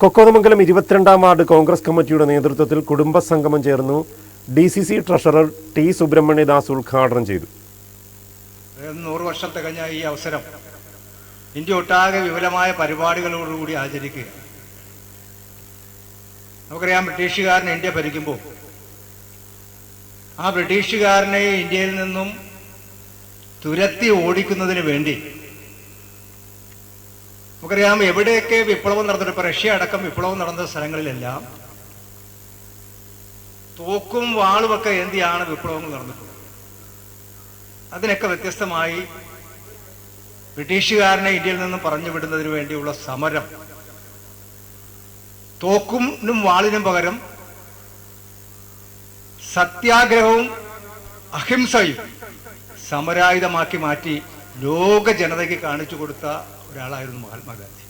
കൊക്കോതമംഗലം ഇരുപത്തിരണ്ടാം വാർഡ് കോൺഗ്രസ് കമ്മിറ്റിയുടെ നേതൃത്വത്തിൽ കുടുംബ സംഗമം ചേർന്നു D C C treasurer T Subrahmanyadas ഉദ്ഘാടനം ചെയ്തു. നൂറ് വർഷത്തെ കഴിഞ്ഞ ഈ അവസരം ഇന്ത്യ ഒട്ടാകെ വിപുലമായ പരിപാടികളോടുകൂടി ആചരിക്കുക നമുക്കറിയാം ബ്രിട്ടീഷുകാരൻ ഇന്ത്യ ഭരിക്കുമ്പോൾ ആ ബ്രിട്ടീഷുകാരനെ ഇന്ത്യയിൽ നിന്നും തുരത്തി ഓടിക്കുന്നതിന് വേണ്ടി നമുക്കറിയാം എവിടെയൊക്കെ വിപ്ലവം നടന്നിട്ട് ഇപ്പൊ റഷ്യ അടക്കം വിപ്ലവം നടന്ന സ്ഥലങ്ങളിലെല്ലാം തോക്കും വാളുമൊക്കെ എന്തിയാണ് വിപ്ലവങ്ങൾ നടന്നിട്ടുള്ളത്? അതിനൊക്കെ വ്യത്യസ്തമായി ബ്രിട്ടീഷുകാരനെ ഇന്ത്യയിൽ നിന്നും പറഞ്ഞു വിടുന്നതിന് വേണ്ടിയുള്ള സമരം തോക്കുനും വാളിനും പകരം സത്യാഗ്രഹവും അഹിംസയും സമരായുധമാക്കി മാറ്റി ലോക ജനതയ്ക്ക് കാണിച്ചു കൊടുത്ത ഒരാളായിരുന്നു മഹാത്മാഗാന്ധി.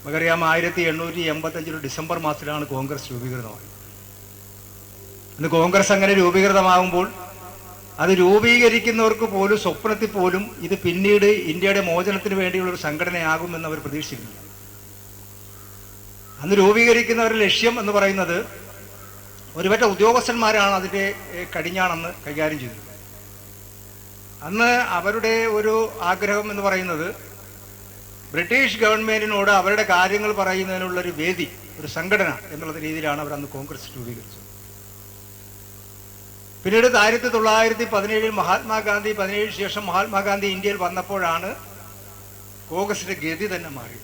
നമുക്കറിയാം ആയിരത്തി എണ്ണൂറ്റി എൺപത്തി അഞ്ചിൽ ഡിസംബർ മാസത്തിലാണ് കോൺഗ്രസ് രൂപീകൃതമായത്. അന്ന് കോൺഗ്രസ് അങ്ങനെ രൂപീകൃതമാകുമ്പോൾ അത് രൂപീകരിക്കുന്നവർക്ക് പോലും സ്വപ്നത്തിൽ പോലും ഇത് പിന്നീട് ഇന്ത്യയുടെ മോചനത്തിന് വേണ്ടിയുള്ള ഒരു സംഘടനയാകുമെന്ന് അവർ പ്രതീക്ഷിക്കുന്നു അന്ന് രൂപീകരിക്കുന്നവരുടെ ലക്ഷ്യം എന്ന് പറയുന്നത് ഒരുപറ്റ ഉദ്യോഗസ്ഥന്മാരാണ് അതിന്റെ കടിഞ്ഞാണെന്ന് കൈകാര്യം ചെയ്തത് അന്ന് അവരുടെ ഒരു ആഗ്രഹം എന്ന് പറയുന്നത് ബ്രിട്ടീഷ് ഗവൺമെന്റിനോട് അവരുടെ കാര്യങ്ങൾ പറയുന്നതിനുള്ള ഒരു വേദി ഒരു സംഘടന എന്നുള്ള രീതിയിലാണ് അവർ അന്ന് കോൺഗ്രസ് രൂപീകരിച്ചത്. പിന്നീട് ആയിരത്തി തൊള്ളായിരത്തി പതിനേഴിൽ മഹാത്മാഗാന്ധി പതിനേഴിന് ശേഷം മഹാത്മാഗാന്ധി ഇന്ത്യയിൽ വന്നപ്പോഴാണ് കോൺഗ്രസിന്റെ ഗതി തന്നെ മാറി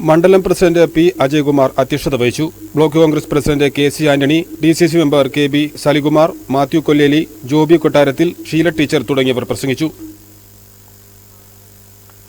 മണ്ഡലം പ്രസിഡന്റ് പി. അജയ്കുമാർ അധ്യക്ഷത വഹിച്ചു. Block Congress president K. C. Antony D C C member K. B. Salikumar Mathew Kolleli Joby Kottarathil Sheela teacher തുടങ്ങിയവർ പ്രസംഗിച്ചു.